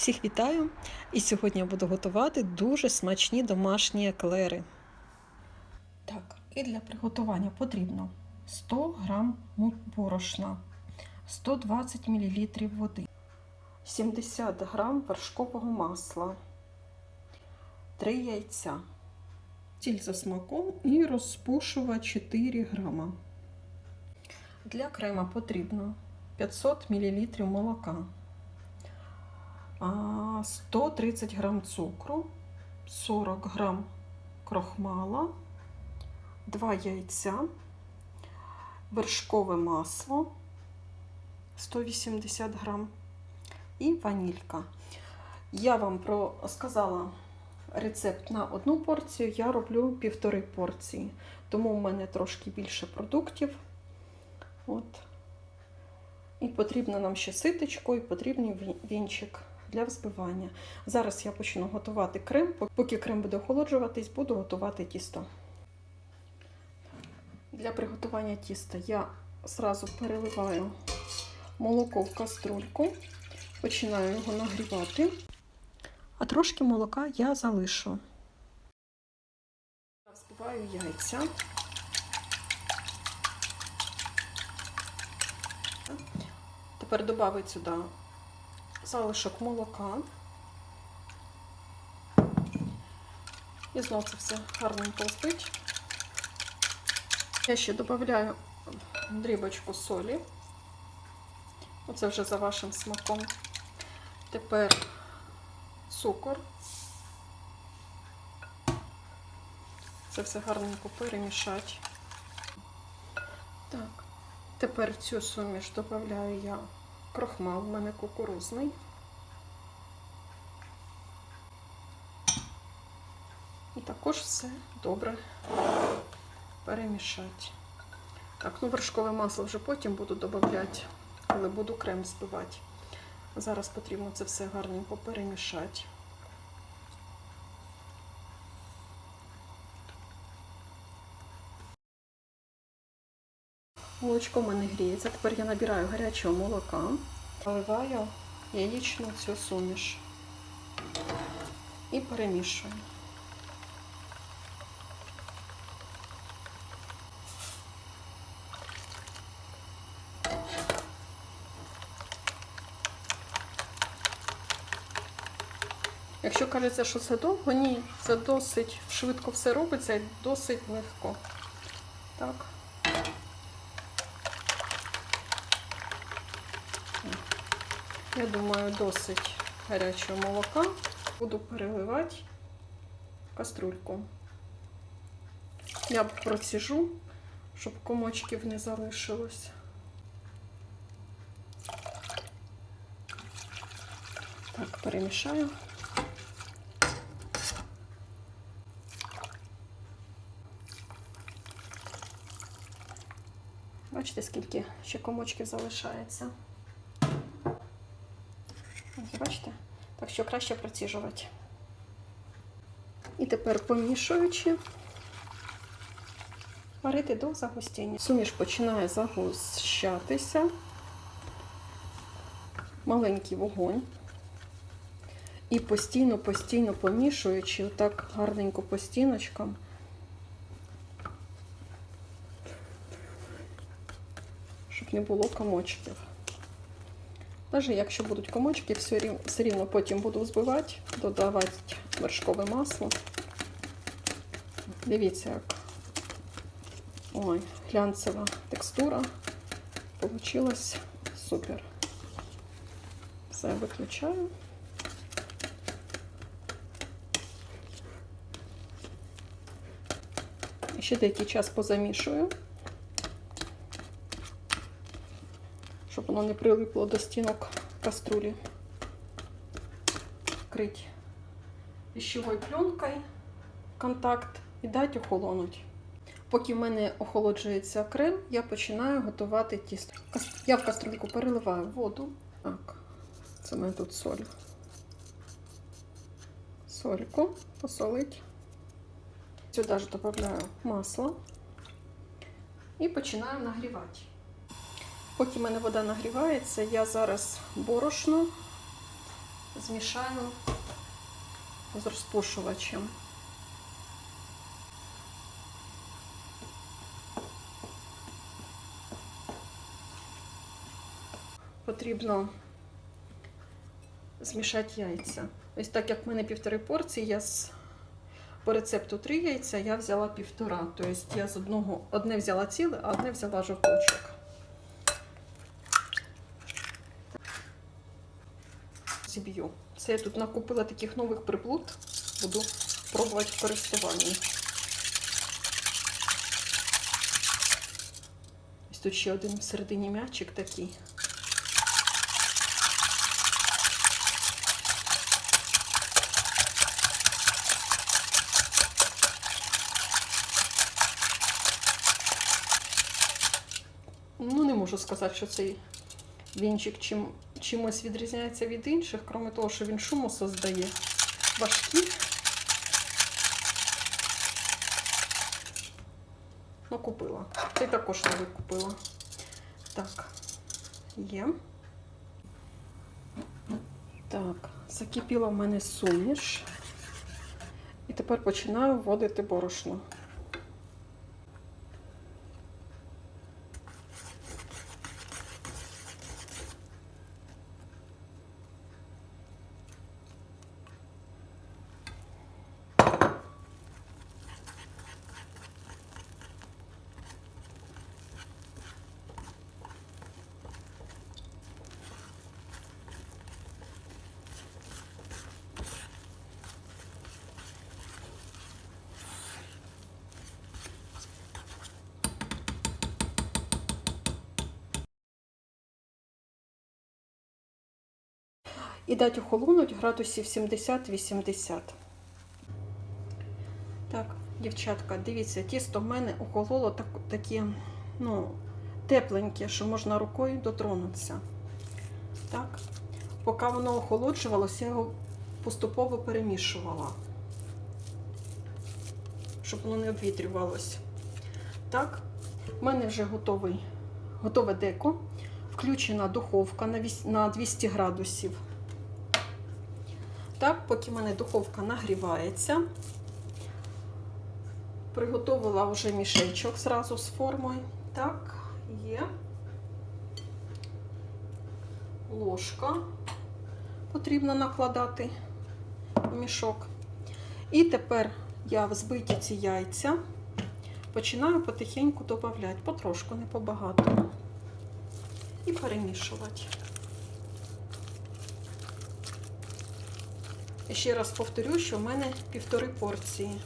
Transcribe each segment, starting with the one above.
Всіх вітаю! І сьогодні я буду готувати дуже смачні домашні еклери. Так, і для приготування потрібно 100 г борошна, 120 мл води, 70 г вершкового масла, 3 яйця, сіль за смаком і розпушувач 4 грама. Для крема потрібно 500 мл молока. 130 грам цукру, 40 грам крохмала, 2 яйця, вершкове масло 180 грам і ванілька. Я вам про сказала рецепт на одну порцію, я роблю півтори порції, тому в мене трошки більше продуктів. От. І потрібно нам ще ситочко, і потрібний вінчик для взбивання. Зараз я почну готувати крем. Поки крем буде охолоджуватись, буду готувати тісто. Для приготування тіста я зразу переливаю молоко в каструльку, починаю його нагрівати, а трошки молока я залишу. Взбиваю яйця. Тепер додаю сюди залишок молока. І знову це все гарненько збить. Я ще додаю дрібочку солі. Оце вже за вашим смаком. Тепер цукор. Це все гарненько перемішати. Так, тепер в цю суміш додаю я крохмал, в мене кукурузний. І також все добре перемішати. Так, ну вершкове масло вже потім буду додавати, коли буду крем збивати. Зараз потрібно це все гарненько перемішати. Молочко в мене гріється. Тепер я набираю гарячого молока, наливаю яєчну цю суміш і перемішую. Якщо кажеться, що це довго, ні, це досить швидко все робиться і досить легко. Так. Я думаю, досить гарячого молока. Буду переливати в каструльку. Я проціжу, щоб комочків не залишилось. Так, перемішаю. Бачите, скільки ще комочків залишається. Бачите? Так що краще проціжувати. І тепер помішуючи, варити до загустіння. Суміш починає загущатися. Маленький вогонь. І постійно-постійно помішуючи, отак гарненько по стіночкам. Щоб не було комочків. Навіть якщо будуть комочки, все рівно, все рівно потім буду взбивати, додавати вершкове масло. Дивіться, як ой, глянцева текстура. Получилась супер. Все виключаю. І ще деякий час позамішую. Воно не прилипло до стінок каструлі. Крить пищовою пленкою контакт і дати охолонуть. Поки в мене охолоджується крем, я починаю готувати тісто. Я в каструльку переливаю воду. Так, це в мене тут соль. Сольку посолить. Сюди ж додаю масло і починаю нагрівати. Поки в мене вода нагрівається, я зараз борошно змішаю з розпушувачем. Потрібно змішати яйця. Ось так як в мене півтори порції, я з по рецепту три яйця, я взяла півтора. Тобто я з одного одне взяла ціле, а одне взяла жовточок. Це я тут накупила таких нових приблуд. Буду пробувати в користуванні. Ось тут ще один всередині м'ячик такий. Ну, не можу сказати, що цей вінчик чим, чимось відрізняється від інших, крім того, що він шуму создає. Важкий. Ну, купила. Цей також новий купила. Так, є. Так, закипіла в мене суміш. І тепер починаю вводити борошно. І дати охолонуть градусів 70-80. Так, дівчатка, дивіться, тісто в мене охололо так, таке, ну, тепленьке, що можна рукою дотронутися. Так, поки воно охолоджувалося, я його поступово перемішувала, щоб воно не обвітрювалося. Так, в мене вже готовий, готове деко, включена духовка на 200 градусів. Так, поки в мене духовка нагрівається, приготувала вже мішечок зразу з формою. Так, є ложка потрібно накладати в мішок. І тепер я в збиті ці яйця починаю потихеньку додавати, потрошку, не побагато, і перемішувати. Ще раз повторю, що в мене півтори порції.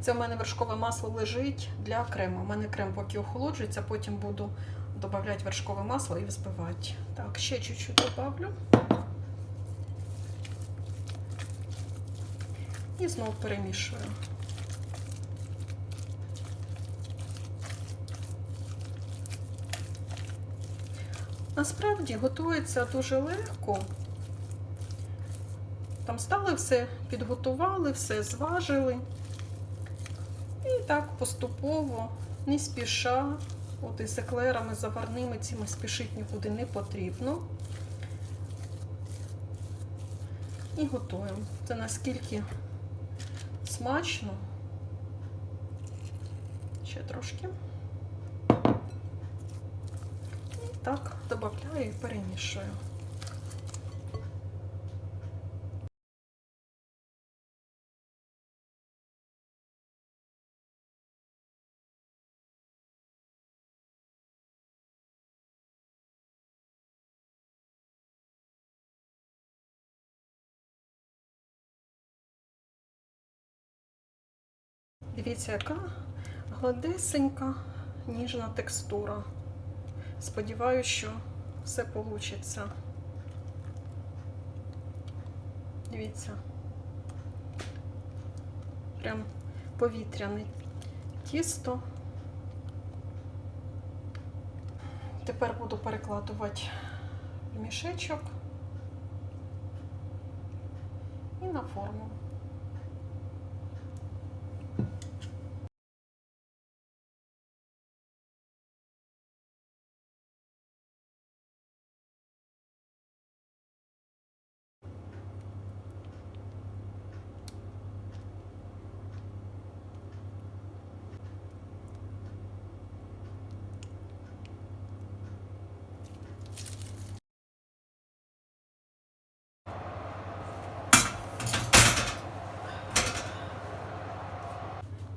Це в мене вершкове масло лежить для крему. У мене крем поки охолоджується, потім буду додавати вершкове масло і взбивати. Так, ще чуть-чуть добавлю. І знову перемішую. Насправді готується дуже легко. Там стали все, підготували, все зважили. І так поступово, не спіша, от із еклерами заварними цими спішити нікуди не потрібно. І готуємо. Це наскільки смачно. Ще трошки. Так додаю і перемішую. Дивіться, яка гладесенька ніжна текстура. Сподіваюся, що все вийде. Дивіться. Прям повітряне тісто. Тепер буду перекладувати в мішечок і на форму.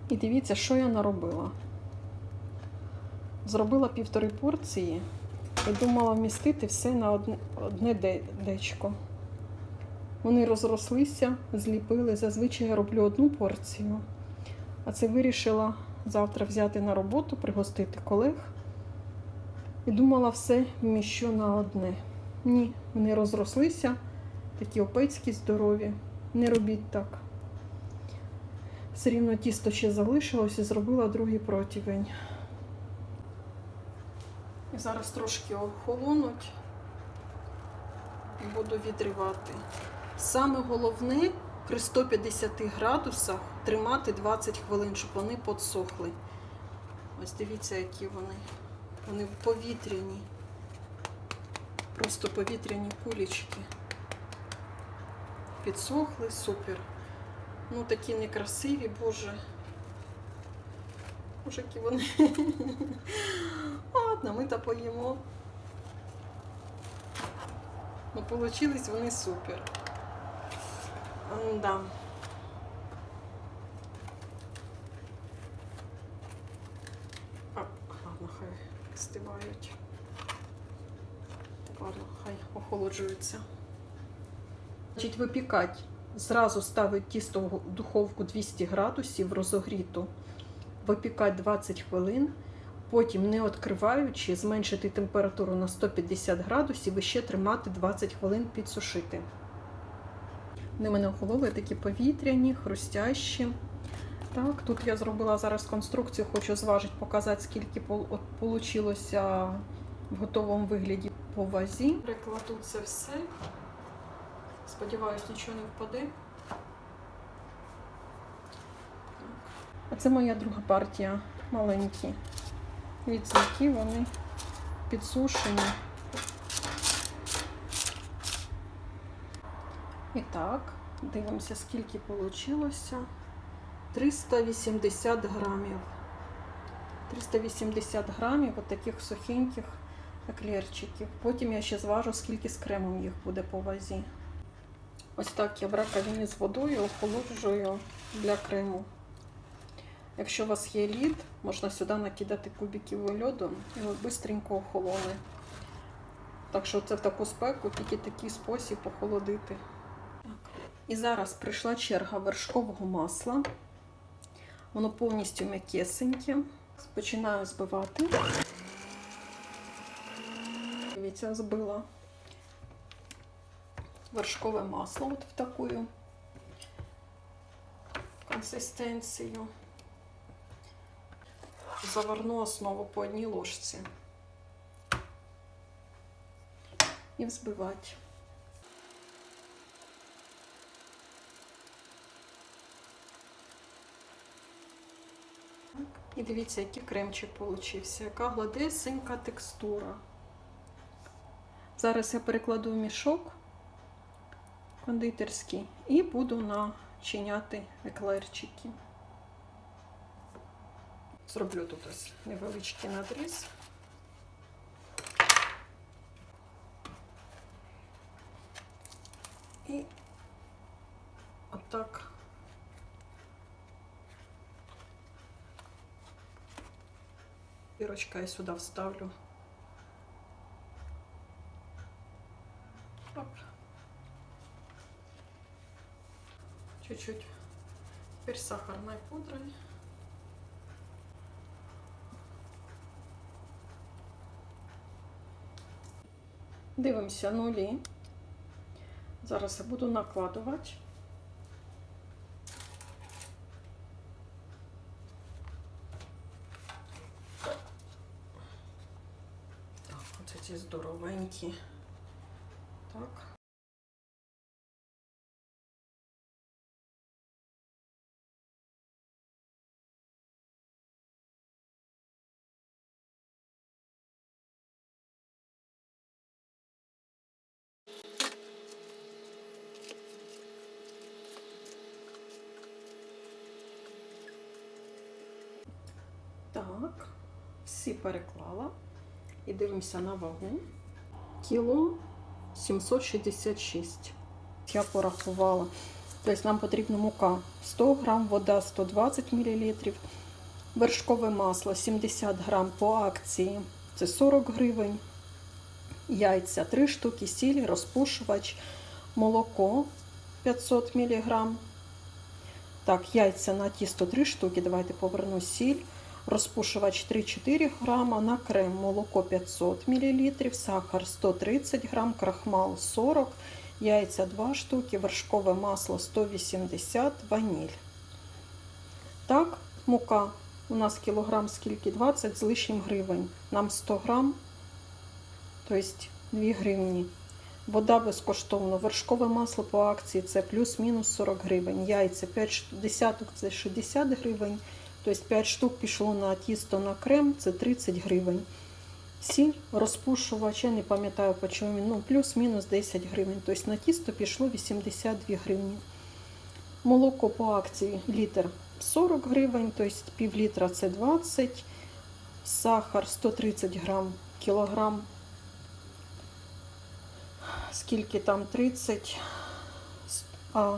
І дивіться, що я наробила. Зробила півтори порції і думала вмістити все на одне, дечко. Вони розрослися, зліпили. Зазвичай я роблю одну порцію. А це вирішила завтра взяти на роботу, пригостити колег. І думала, все вміщу на одне. Ні, вони розрослися, такі опецькі, здорові. Не робіть так. Все рівно тісто ще залишилось і зробила другий противень. І зараз трошки охолонуть і буду відривати. Саме головне при 150 градусах тримати 20 хвилин, щоб вони подсохли. Ось дивіться, які вони. Вони повітряні. Просто повітряні кулічки. Підсохли, супер. Ну такі некрасиві, боже. Боже, які вони. Ладно, ми то поїмо. Ну, получились вони супер. Да. Хай стивають. Ладно, хай охолоджуються. Значить, випікати. Зразу ставить тісто в духовку 200 градусів розогріту. Випікати 20 хвилин. Потім, не відкриваючи, зменшити температуру на 150 градусів і ще тримати 20 хвилин підсушити. Вони мене охололи такі повітряні, хрустящі. Так, тут я зробила зараз конструкцію, хочу зважити, показати, скільки вийшло в готовому вигляді по вазі. Прикладу це все. Сподіваюсь, нічого не впаде. А це моя друга партія маленькі. Які вони підсушені. І так, дивимося, скільки вийшло. 380 грамів. 380 грамів от таких сухеньких еклерчиків. Потім я ще зважу, скільки з кремом їх буде по вазі. Ось так я в раковині з водою охолоджую для крему. Якщо у вас є лід, можна сюди накидати кубиків льоду і швидко охолоне. Так що це в таку спеку тільки такий спосіб охолодити. І зараз прийшла черга вершкового масла. Воно повністю м'якесеньке. Починаю збивати. Дивіться, збила вершкове масло от в таку консистенцію. Заварну основу по одній ложці. І взбивати. І дивіться, який кремчик получився, яка гладесенька текстура. Зараз я перекладу в мішок кондитерський і буду начиняти еклерчики. Зроблю тут ось невеличкий надріз. І отак. Дірочка я сюди вставлю. Чуть-чуть. Теперь сахарной пудрой. Дивимося нулі. Зараз я буду накладувати. Так, оце ці здоровенькі. Так. Так, всі переклала. І дивимося на вагу. Кіло 766. Я порахувала. Тобто нам потрібна мука 100 грам, вода 120 мл, вершкове масло 70 грам по акції, це 40 гривень, яйця 3 штуки, сіль, розпушувач, молоко 500 мг. Так, яйця на тісто 3 штуки, давайте поверну сіль. Розпушувач 3-4 грама, на крем молоко 500 мл, сахар 130 грам, крахмал 40 яйця 2 штуки, вершкове масло 180, ваніль. Так, мука у нас кілограм скільки? 20 з лишнім гривень. Нам 100 грам, тобто 2 гривні. Вода безкоштовно. Вершкове масло по акції це плюс-мінус 40 гривень. Яйця 5 десяток це 60 гривень. Тобто 5 штук пішло на тісто на крем, це 30 гривень. Сіль, розпушувач, я не пам'ятаю по чому він, ну плюс-мінус 10 гривень. Тобто на тісто пішло 82 гривні. Молоко по акції літр 40 гривень, тобто пів літра це 20, сахар 130 грам, кілограм. Скільки там 30, а,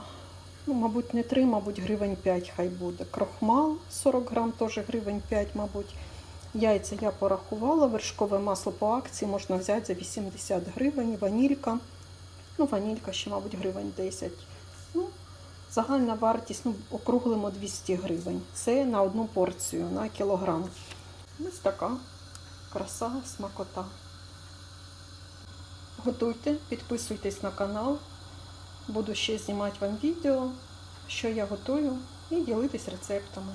ну, мабуть, не 3, мабуть, гривень 5 хай буде. Крохмал 40 грам, теж гривень 5, мабуть. Яйця я порахувала, вершкове масло по акції можна взяти за 80 гривень, ванілька. Ну, ванілька ще, мабуть, гривень 10. Ну, загальна вартість, ну, округлимо 200 гривень. Це на одну порцію, на кілограм. Ось така краса, смакота. Готуйте, підписуйтесь на канал. Буду ще знімати вам відео, що я готую, і ділитись рецептами.